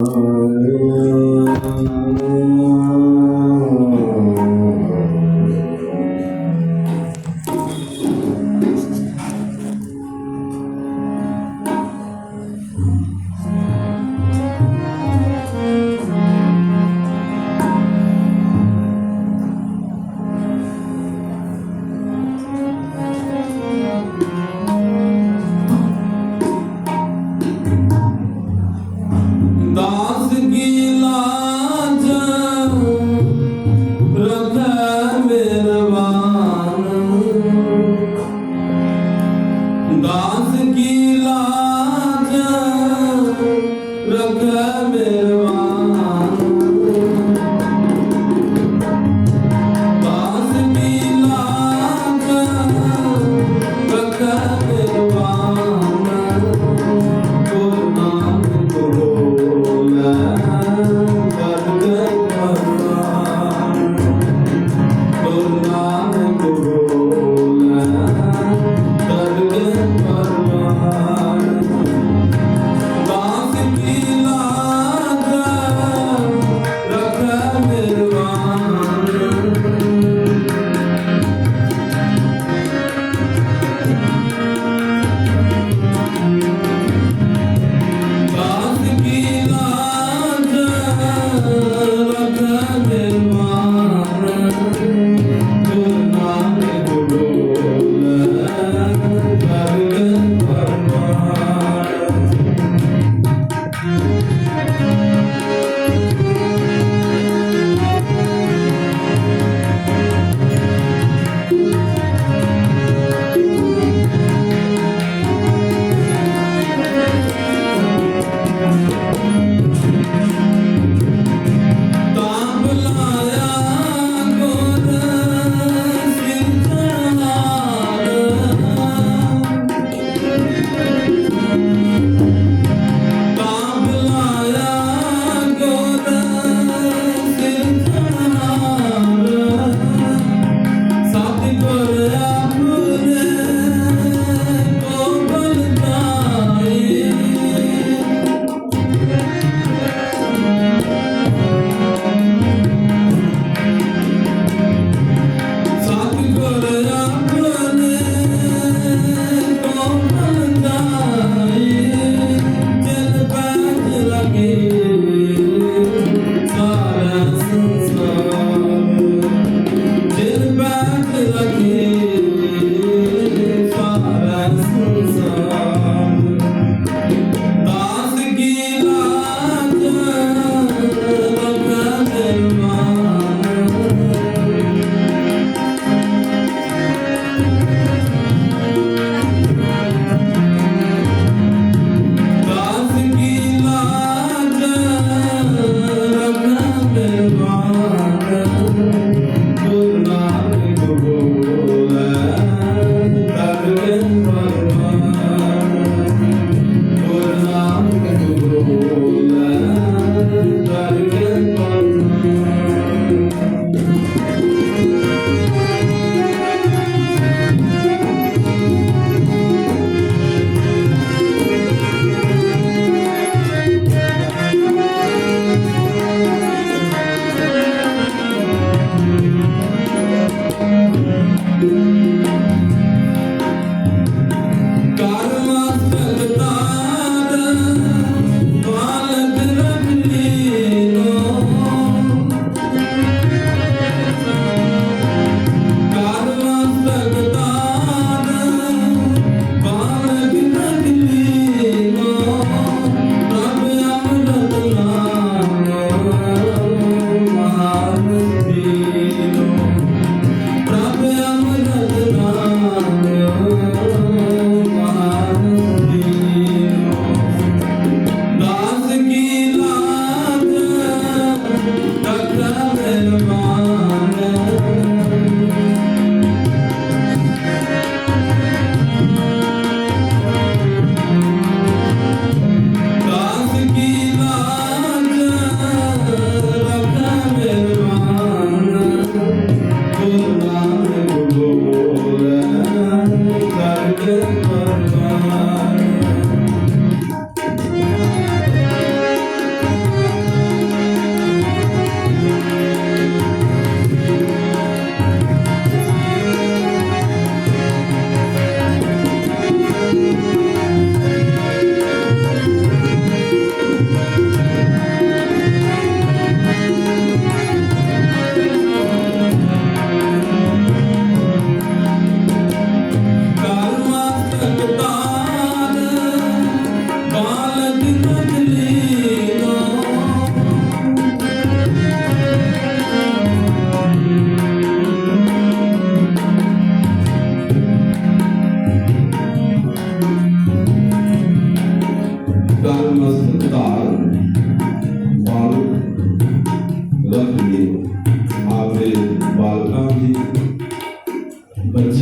ਦਾਸ ਕੀ Yazık ki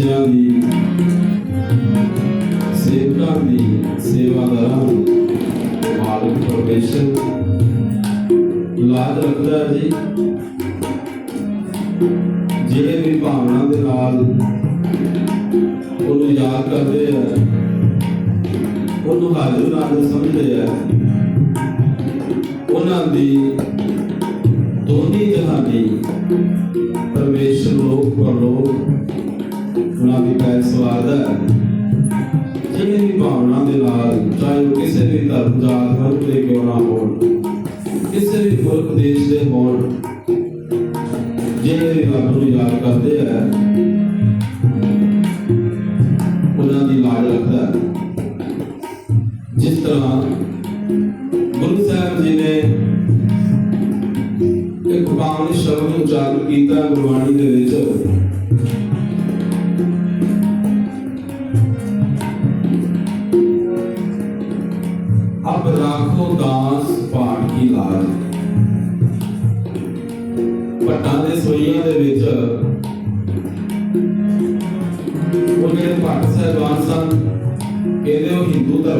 ਬੱਚਿਆਂ ਦੀ, ਸੇਵਕਾਂ ਦੀ ਸੇਵਾਦਾਰਾਂ ਦੀ ਮਾਲਕ ਪਰਮੇਸ਼ਰ ਲਾਜ ਰੱਖਦਾ ਜੀ। ਜਿਹੜੇ ਵੀ ਭਾਵਨਾ ਦੇ ਨਾਲ ਉਹਨੂੰ ਯਾਦ ਕਰਦੇ ਆ, ਉਹਨੂੰ ਹਾਜ਼ਰ ਨਾਲ ਸਮਝਦੇ ਆ, ਉਹਨਾਂ ਦੀ ਦੋਨੀ ਜਹਾਨੀ ਪਰਮੇਸ਼ਰ ਲੋਕ ਪਰਲੋਕ ਉਹਨਾਂ ਦੀ ਪੈਰ ਸਵਾਰਦਾ ਹੈ। ਜਿਹੜੀ ਵੀ ਭਾਵਨਾ ਦੇ ਨਾਲ ਚਾਹੇ ਉਹ ਕਿਸੇ ਵੀ ਧਰਮ ਜਾਤ ਵਰਗ ਦੇ ਕਿਉਂ ਨਾ ਹੋਣ, ਕਿਸੇ ਵੀ ਮੁਲਕ, ਦੇਸ਼ ਦੇ ਹੋਣ ਜਿਹੜੇ ਵੀ ਰੱਬ ਨੂੰ ਯਾਦ ਕਰਦੇ ਆ, ਉਹਨਾਂ ਦੀ ਲਾਜ ਰੱਖਦਾ ਜਿਸ ਤਰ੍ਹਾਂ ਗੁਰੂ ਸਾਹਿਬ ਜੀ ਨੇ ਇੱਕ ਪਾਵਨ ਸ਼ਬਦ ਨੂੰ ਉਚਾਰਨ ਕੀਤਾ ਗੁਰਬਾਣੀ ਦੇ ਵਿੱਚ ਅਬ ਰਾਖੋ ਦਾਸ ਪਾਠ ਕੀ ਲਾਜ। ਪਟਾਂ ਦੇ ਸੋਈਆਂ ਦੇ ਵਿੱਚ ਉਹ ਜਿਹੜੇ ਭੱਟ ਸਾਹਿਬਾਨ ਸਨ ਇਹਦੇ ਉਹ ਹਿੰਦੂ ਧਰਮ